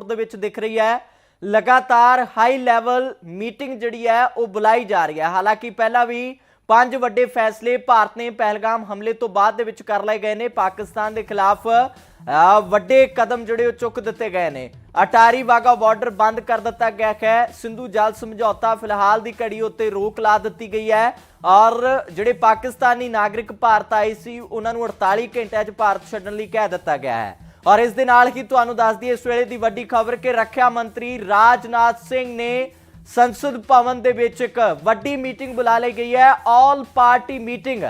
Mode ਦੇ ਵਿੱਚ ਦਿਖ ਰਹੀ ਹੈ। ਲਗਾਤਾਰ ਹਾਈ ਲੈਵਲ ਮੀਟਿੰਗ ਜਿਹੜੀ ਹੈ, ਉਹ ਬੁਲਾਈ ਜਾ ਰਹੀ ਹੈ। ਹਾਲਾਂਕਿ ਪਹਿਲਾਂ ਵੀ ਪੰਜ ਵੱਡੇ ਫੈਸਲੇ ਭਾਰਤ ਨੇ ਪਹਿਲਗਾਮ ਹਮਲੇ ਤੋਂ ਬਾਅਦ ਦੇ ਵਿੱਚ ਕਰ ਲਏ ਗਏ ਨੇ। ਪਾਕਿਸਤਾਨ ਦੇ ਖਿਲਾਫ ਵੱਡੇ ਕਦਮ ਜਿਹੜੇ ਉਹ ਚੁੱਕ ਦਿੱਤੇ ਗਏ ਨੇ। ਅਟਾਰੀ ਵਾਗਾ ਬਾਰਡਰ ਬੰਦ ਕਰ ਦਿੱਤਾ ਗਿਆ ਹੈ। ਸਿੰਧੂ ਜਲ ਸਮਝੌਤਾ ਫਿਲਹਾਲ ਦੀ ਘੜੀ ਉੱਤੇ ਰੋਕ ਲਾ ਦਿੱਤੀ ਗਈ ਹੈ। ਔਰ ਜਿਹੜੇ ਪਾਕਿਸਤਾਨੀ ਨਾਗਰਿਕ ਭਾਰਤ ਆਏ ਸੀ, ਉਹਨਾਂ ਨੂੰ 48 ਘੰਟਿਆਂ 'ਚ ਭਾਰਤ ਛੱਡਣ ਲਈ ਕਹਿ ਦਿੱਤਾ ਗਿਆ ਹੈ। ਔਰ ਇਸ ਦੇ ਨਾਲ ਹੀ ਤੁਹਾਨੂੰ ਦੱਸ ਦਈਏ, ਇਸ ਵੇਲੇ ਦੀ ਵੱਡੀ ਖਬਰ ਕਿ ਰੱਖਿਆ ਮੰਤਰੀ ਰਾਜਨਾਥ ਸਿੰਘ ਨੇ ਸੰਸਦ ਭਵਨ ਦੇ ਵਿੱਚ ਇੱਕ ਵੱਡੀ ਮੀਟਿੰਗ ਬੁਲਾ ਲਈ ਗਈ ਹੈ, ਆਲ ਪਾਰਟੀ ਮੀਟਿੰਗ।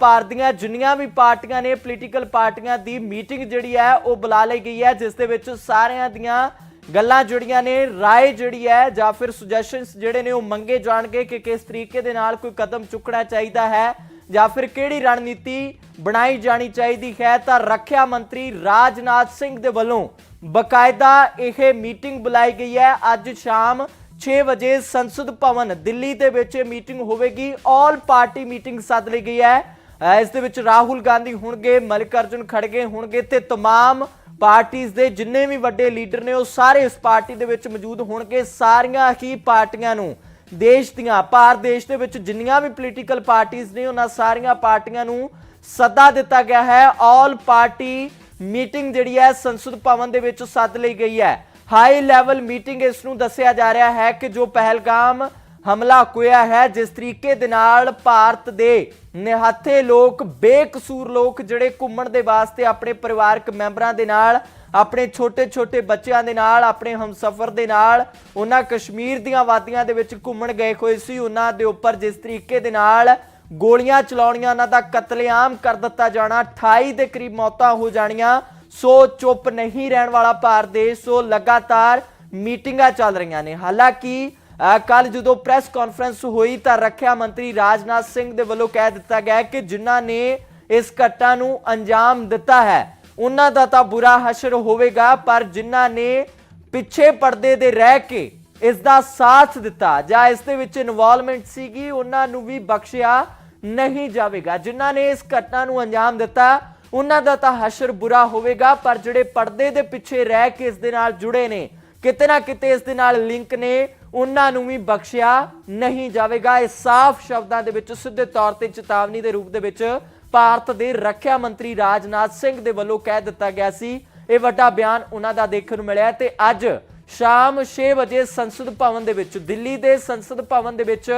ਭਾਰਤ ਦੀਆਂ ਜਿੰਨੀਆਂ ਵੀ ਪਾਰਟੀਆਂ ਨੇ, ਪੋਲੀਟੀਕਲ ਪਾਰਟੀਆਂ ਦੀ ਮੀਟਿੰਗ ਜਿਹੜੀ ਹੈ, ਉਹ ਬੁਲਾ ਲਈ ਗਈ ਹੈ, ਜਿਸ ਦੇ ਵਿੱਚ ਸਾਰਿਆਂ ਦੀਆਂ ਗੱਲਾਂ ਜੁੜੀਆਂ ਨੇ, ਰਾਏ ਜਿਹੜੀ ਹੈ ਜਾਂ ਫਿਰ ਸੁਜੈਸ਼ਨਸ ਜਿਹੜੇ ਨੇ, ਉਹ ਮੰਗੇ ਜਾਣਗੇ ਕਿ ਕਿਸ ਤਰੀਕੇ ਦੇ ਨਾਲ ਕੋਈ ਕਦਮ ਚੁੱਕਣਾ ਚਾਹੀਦਾ ਹੈ। ਜਾਂ ਫਿਰ ਕਿਹੜੀ ਰਣਨੀਤੀ ਬਣਾਈ ਜਾਣੀ ਚਾਹੀਦੀ ਹੈ ਤਾਂ ਰੱਖਿਆ ਮੰਤਰੀ ਰਾਜਨਾਥ ਸਿੰਘ ਦੇ ਵੱਲੋਂ ਬਕਾਇਦਾ ਇਹ ਮੀਟਿੰਗ ਬੁਲਾਈ ਗਈ ਹੈ ਅੱਜ ਸ਼ਾਮ 6 ਵਜੇ ਸੰਸਦ ਭਵਨ ਦਿੱਲੀ ਦੇ ਵਿੱਚ ਇਹ ਮੀਟਿੰਗ ਹੋਵੇਗੀ ਆਲ ਪਾਰਟੀ ਮੀਟਿੰਗ ਸੱਦ ਲਈ ਗਈ ਹੈ ਅਹ ਇਸ ਦੇ ਵਿੱਚ ਰਾਹੁਲ ਗਾਂਧੀ ਹੋਣਗੇ ਮਲਿਕ ਅਰਜੁਨ ਖੜਗੇ ਹੋਣਗੇ ਤੇ तमाम ਪਾਰਟੀਆਂ ਦੇ ਜਿੰਨੇ ਵੀ ਵੱਡੇ ਲੀਡਰ ਨੇ ਉਹ ਸਾਰੇ ਇਸ ਪਾਰਟੀ ਦੇ ਵਿੱਚ ਮੌਜੂਦ ਹੋਣਗੇ ਸਾਰੀਆਂ ਹੀ ਪਾਰਟੀਆਂ ਨੂੰ ਦੇਸ਼ ਦੀਆਂ, ਭਾਰਤ ਦੇਸ਼ ਦੇ ਵਿੱਚ ਜਿੰਨੀਆਂ ਵੀ ਪੋਲੀਟੀਕਲ ਪਾਰਟੀਆਂ ਨੇ, ਉਹਨਾਂ ਸਾਰੀਆਂ ਪਾਰਟੀਆਂ ਨੂੰ ਸੱਦਾ ਦਿੱਤਾ ਗਿਆ ਹੈ। ਆਲ ਪਾਰਟੀ ਮੀਟਿੰਗ ਜਿਹੜੀ ਹੈ, ਸੰਸਦ ਭਵਨ ਦੇ ਵਿੱਚ ਸੱਦ ਲਈ ਗਈ ਹੈ। ਹਾਈ ਲੈਵਲ ਮੀਟਿੰਗ ਇਸ ਨੂੰ ਦੱਸਿਆ ਜਾ ਰਿਹਾ ਹੈ ਕਿ ਜੋ ਪਹਿਲਗਾਮ ਹਮਲਾ ਹੋਇਆ ਹੈ, ਜਿਸ ਤਰੀਕੇ ਦੇ ਨਾਲ ਭਾਰਤ ਦੇ ਨਿਹੱਥੇ ਲੋਕ, ਬੇਕਸੂਰ ਲੋਕ ਜਿਹੜੇ ਘੁੰਮਣ ਦੇ ਵਾਸਤੇ ਆਪਣੇ ਪਰਿਵਾਰਕ ਮੈਂਬਰਾਂ ਦੇ ਨਾਲ ਆਪਣੇ ਛੋਟੇ-ਛੋਟੇ ਬੱਚਿਆਂ ਦੇ ਨਾਲ, ਆਪਣੇ ਹਮਸਫਰ ਦੇ ਨਾਲ, ਉਹਨਾਂ ਕਸ਼ਮੀਰ ਦੀਆਂ ਵਾਦੀਆਂ ਦੇ ਵਿੱਚ ਘੁੰਮਣ ਗਏ ਹੋਏ ਸੀ। ਉਹਨਾਂ ਦੇ ਉੱਪਰ ਜਿਸ ਤਰੀਕੇ ਦੇ ਨਾਲ ਗੋਲੀਆਂ ਚਲਾਉਣੀਆਂ, ਉਹਨਾਂ ਦਾ ਕਤਲੇਆਮ ਕਰ ਦਿੱਤਾ ਜਾਣਾ 28 ਦੇ ਕਰੀਬ ਮੌਤਾਂ ਹੋ ਜਾਣੀਆਂ। ਸੋ ਚੁੱਪ ਨਹੀਂ ਰਹਿਣ ਵਾਲਾ ਭਾਰਤ ਦੇਸ਼, ਸੋ ਲਗਾਤਾਰ ਮੀਟਿੰਗਾਂ ਚੱਲ ਰਹੀਆਂ ਨੇ। ਹਾਲਾਂਕਿ ਕੱਲ ਜਦੋਂ ਪ੍ਰੈਸ ਕਾਨਫਰੰਸ ਹੋਈ ਤਾਂ ਰੱਖਿਆ ਮੰਤਰੀ ਰਾਜਨਾਥ ਸਿੰਘ ਦੇ ਵੱਲੋਂ ਕਹਿ ਦਿੱਤਾ ਗਿਆ ਕਿ ਜਿਨ੍ਹਾਂ ਨੇ ਇਸ ਘਟਨਾ ਨੂੰ ਅੰਜਾਮ ਦਿੱਤਾ ਹੈ ਉਹਨਾਂ ਦਾ ਤਾਂ ਬੁਰਾ ਹਸ਼ਰ ਹੋਵੇਗਾ, ਪਰ ਜਿਨ੍ਹਾਂ ਨੇ ਪਿੱਛੇ ਪਰਦੇ ਦੇ ਰਹਿ ਕੇ ਇਸ ਦਾ ਸਾਥ ਦਿੱਤਾ ਜਾਂ ਇਸ ਦੇ ਵਿੱਚ ਇਨਵੋਲਵਮੈਂਟ ਸੀਗੀ, ਉਹਨਾਂ ਨੂੰ ਵੀ ਬਖਸ਼ਿਆ ਨਹੀਂ ਜਾਵੇਗਾ। ਜਿਨ੍ਹਾਂ ਨੇ ਇਸ ਘਟਨਾ ਨੂੰ ਅੰਜਾਮ ਦਿੱਤਾ, ਉਹਨਾਂ ਦਾ ਤਾਂ ਹਸ਼ਰ ਬੁਰਾ ਹੋਵੇਗਾ, ਪਰ ਜਿਹੜੇ ਪਰਦੇ ਦੇ ਪਿੱਛੇ ਰਹਿ ਕੇ ਇਸ ਦੇ ਨਾਲ ਜੁੜੇ ਨੇ, ਕਿਤੇ ਨਾ ਕਿਤੇ ਇਸ ਦੇ ਨਾਲ ਲਿੰਕ ਨੇ। ਉਹਨਾਂ ਨੂੰ ਵੀ ਬਖਸ਼ਿਆ ਨਹੀਂ ਜਾਵੇਗਾ। ਇਹ ਸਾਫ਼ ਸ਼ਬਦਾਂ ਦੇ ਵਿੱਚ, ਸਿੱਧੇ ਤੌਰ ਤੇ ਚੇਤਾਵਨੀ ਦੇ ਰੂਪ ਦੇ ਵਿੱਚ ਭਾਰਤ ਦੇ ਰੱਖਿਆ ਮੰਤਰੀ ਰਾਜਨਾਥ ਸਿੰਘ ਦੇ ਵੱਲੋਂ ਕਹਿ ਦਿੱਤਾ ਗਿਆ ਸੀ। ਇਹ ਵੱਡਾ ਬਿਆਨ ਉਹਨਾਂ ਦਾ ਦੇਖਣ ਨੂੰ ਮਿਲਿਆ ਤੇ ਅੱਜ ਸ਼ਾਮ 6 ਵਜੇ ਸੰਸਦ ਭਵਨ ਦੇ ਵਿੱਚ, ਦਿੱਲੀ ਦੇ ਸੰਸਦ ਭਵਨ ਦੇ ਵਿੱਚ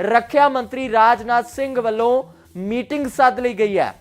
ਰੱਖਿਆ ਮੰਤਰੀ ਰਾਜਨਾਥ ਸਿੰਘ ਵੱਲੋਂ ਮੀਟਿੰਗ ਸੱਦ ਲਈ ਗਈ ਹੈ।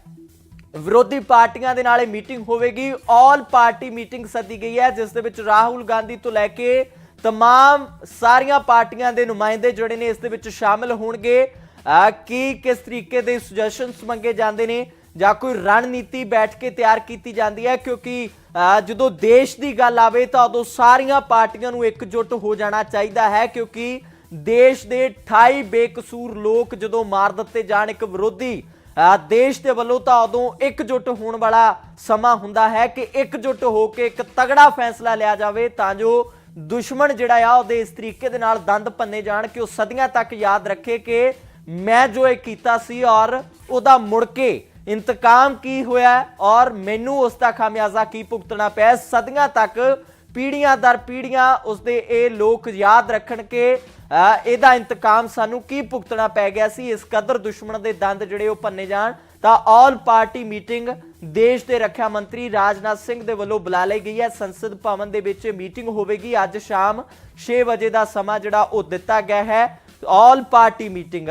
ਵਿਰੋਧੀ ਪਾਰਟੀਆਂ ਦੇ ਨਾਲ ਇਹ ਮੀਟਿੰਗ ਹੋਵੇਗੀ। ਆਲ ਪਾਰਟੀ ਮੀਟਿੰਗ ਸੱਦੀ ਗਈ ਹੈ, ਜਿਸ ਦੇ ਵਿੱਚ ਰਾਹੁਲ ਗਾਂਧੀ ਤੋਂ ਲੈ ਕੇ तमाम ਸਾਰੀਆਂ ਪਾਰਟੀਆਂ ਦੇ ਨੁਮਾਇੰਦੇ ਜਿਹੜੇ ਨੇ ਇਸ ਦੇ ਵਿੱਚ ਸ਼ਾਮਲ ਹੋਣਗੇ ਅਹ ਕੀ ਕਿਸ ਤਰੀਕੇ ਦੇ ਸੁਜੈਸ਼ਨਸ ਮੰਗੇ ਜਾਂਦੇ ਨੇ ਜਾਂ ਕੋਈ ਰਣਨੀਤੀ ਬੈਠ ਕੇ ਤਿਆਰ ਕੀਤੀ ਜਾਂਦੀ ਹੈ ਕਿਉਂਕਿ ਅਹ ਜਦੋਂ ਦੇਸ਼ ਦੀ ਗੱਲ ਆਵੇ ਤਾਂ ਉਦੋਂ ਸਾਰੀਆਂ ਪਾਰਟੀਆਂ ਨੂੰ ਇਕਜੁੱਟ ਹੋ ਜਾਣਾ ਚਾਹੀਦਾ ਹੈ ਕਿਉਂਕਿ ਦੇਸ਼ ਦੇ 28 ਬੇਕਸੂਰ ਲੋਕ ਜਦੋਂ ਮਾਰ ਦਿੱਤੇ ਜਾਣ ਇੱਕ ਵਿਰੋਧੀ ਅਹ ਦੇਸ਼ ਦੇ ਵੱਲੋਂ ਤਾਂ ਉਦੋਂ ਇਕਜੁੱਟ ਹੋਣ ਵਾਲਾ ਸਮਾਂ ਹੁੰਦਾ ਹੈ ਕਿ ਇਕਜੁੱਟ ਹੋ ਕੇ ਇੱਕ ਤਗੜਾ ਫੈਸਲਾ ਲਿਆ ਜਾਵੇ ਤਾਂ ਜੋ ਦੁਸ਼ਮਣ ਜਿਹੜਾ ਆ ਉਹਦੇ ਇਸ ਤਰੀਕੇ ਦੇ ਨਾਲ ਦੰਦ ਪੰਨੇ ਜਾਣ ਕਿ ਉਹ ਸਦੀਆਂ ਤੱਕ ਯਾਦ ਰੱਖੇ ਕਿ ਮੈਂ ਜੋ ਇਹ ਕੀਤਾ ਸੀ ਔਰ ਉਹਦਾ ਮੁੜ ਕੇ ਇੰਤਕਾਮ ਕੀ ਹੋਇਆ ਔਰ ਮੈਨੂੰ ਉਸ ਦਾ ਖਾਮਿਆਜ਼ਾ ਕੀ ਭੁਗਤਣਾ ਪਿਆ। ਸਦੀਆਂ ਤੱਕ ਪੀੜੀਆਂ ਦਰ ਪੀੜੀਆਂ ਉਸਦੇ ਇਹ ਲੋਕ ਯਾਦ ਰੱਖਣ ਕਿ ਅਹ, ਇਹਦਾ ਇੰਤਕਾਮ ਸਾਨੂੰ ਕੀ ਭੁਗਤਣਾ ਪੈ ਗਿਆ ਸੀ। ਇਸ ਕਦਰ ਦੁਸ਼ਮਣ ਦੇ ਦੰਦ ਜਿਹੜੇ ਉਹ ਪੰਨੇ ਜਾਣ। ਤਾਂ ਆਲ ਪਾਰਟੀ ਮੀਟਿੰਗ ਦੇਸ਼ ਦੇ ਰੱਖਿਆ ਮੰਤਰੀ ਰਾਜਨਾਥ ਸਿੰਘ ਦੇ ਵੱਲੋਂ ਬੁਲਾ ਲਈ ਗਈ ਹੈ ਸੰਸਦ ਭਵਨ ਦੇ ਵਿੱਚ ਮੀਟਿੰਗ ਹੋਵੇਗੀ ਅੱਜ ਸ਼ਾਮ 6 ਵਜੇ ਦਾ ਸਮਾਂ ਜਿਹੜਾ ਉਹ ਦਿੱਤਾ ਗਿਆ ਹੈ ਆਲ ਪਾਰਟੀ ਮੀਟਿੰਗ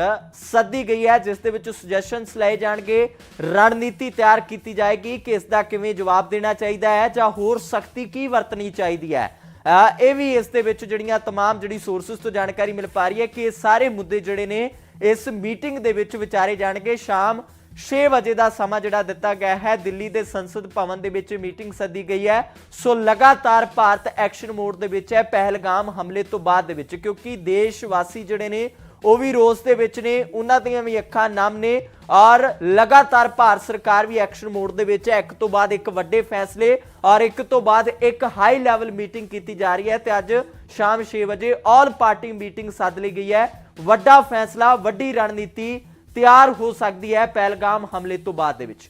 ਸੱਦੀ ਗਈ ਹੈ ਜਿਸ ਦੇ ਵਿੱਚ ਸੁਜੈਸ਼ਨਸ ਲਏ ਜਾਣਗੇ ਰਣਨੀਤੀ ਤਿਆਰ ਕੀਤੀ ਜਾਏਗੀ ਕਿ ਇਸ ਦਾ ਕਿਵੇਂ ਜਵਾਬ ਦੇਣਾ ਚਾਹੀਦਾ ਹੈ ਜਾਂ ਹੋਰ ਸਖਤੀ ਕੀ ਵਰਤਣੀ ਚਾਹੀਦੀ ਹੈ ਅਹ ਇਹ ਵੀ ਇਸ ਦੇ ਵਿੱਚ ਜਿਹੜੀਆਂ तमाम ਜਿਹੜੀ ਸੋਰਸਸ ਤੋਂ ਜਾਣਕਾਰੀ ਮਿਲ ਪਾ ਰਹੀ ਹੈ ਕਿ ਇਹ ਸਾਰੇ ਮੁੱਦੇ ਜਿਹੜੇ ਨੇ ਇਸ ਮੀਟਿੰਗ ਦੇ ਵਿੱਚ ਵਿਚਾਰੇ ਜਾਣਗੇ ਸ਼ਾਮ 6 ਵਜੇ ਦਾ ਸਮਾਂ ਜਿਹੜਾ ਦਿੱਤਾ ਗਿਆ ਹੈ, ਦਿੱਲੀ ਦੇ ਸੰਸਦ ਭਵਨ ਦੇ ਵਿੱਚ ਮੀਟਿੰਗ ਸੱਦੀ ਗਈ ਹੈ। ਸੋ ਲਗਾਤਾਰ ਭਾਰਤ ਐਕਸ਼ਨ ਮੋਡ ਦੇ ਵਿੱਚ ਹੈ, ਪਹਿਲਗਾਮ ਹਮਲੇ ਤੋਂ ਬਾਅਦ ਦੇ ਵਿੱਚ, ਕਿਉਂਕਿ ਦੇਸ਼ ਵਾਸੀ ਜਿਹੜੇ ਨੇ, ਉਹ ਵੀ ਰੋਸ ਦੇ ਵਿੱਚ ਨੇ, ਉਹਨਾਂ ਦੀਆਂ ਵੀ ਅੱਖਾਂ ਨਮ ਨੇ, ਔਰ ਲਗਾਤਾਰ ਭਾਰਤ ਸਰਕਾਰ ਵੀ ਐਕਸ਼ਨ ਮੋਡ ਦੇ ਵਿੱਚ ਹੈ। ਇੱਕ ਤੋਂ ਬਾਅਦ ਇੱਕ ਵੱਡੇ ਫੈਸਲੇ, ਔਰ ਇੱਕ ਤੋਂ ਬਾਅਦ ਇੱਕ ਹਾਈ ਲੈਵਲ ਮੀਟਿੰਗ ਕੀਤੀ ਜਾ ਰਹੀ ਹੈ, ਤੇ ਅੱਜ ਸ਼ਾਮ 6 ਵਜੇ ਆਲ ਪਾਰਟੀ ਮੀਟਿੰਗ ਸੱਦ ਲਈ ਗਈ ਹੈ। ਵੱਡਾ ਫੈਸਲਾ, ਵੱਡੀ ਰਣਨੀਤੀ ਤਿਆਰ ਹੋ ਸਕਦੀ ਹੈ ਪਹਿਲਗਾਮ ਹਮਲੇ ਤੋਂ ਬਾਅਦ ਦੇ ਵਿੱਚ।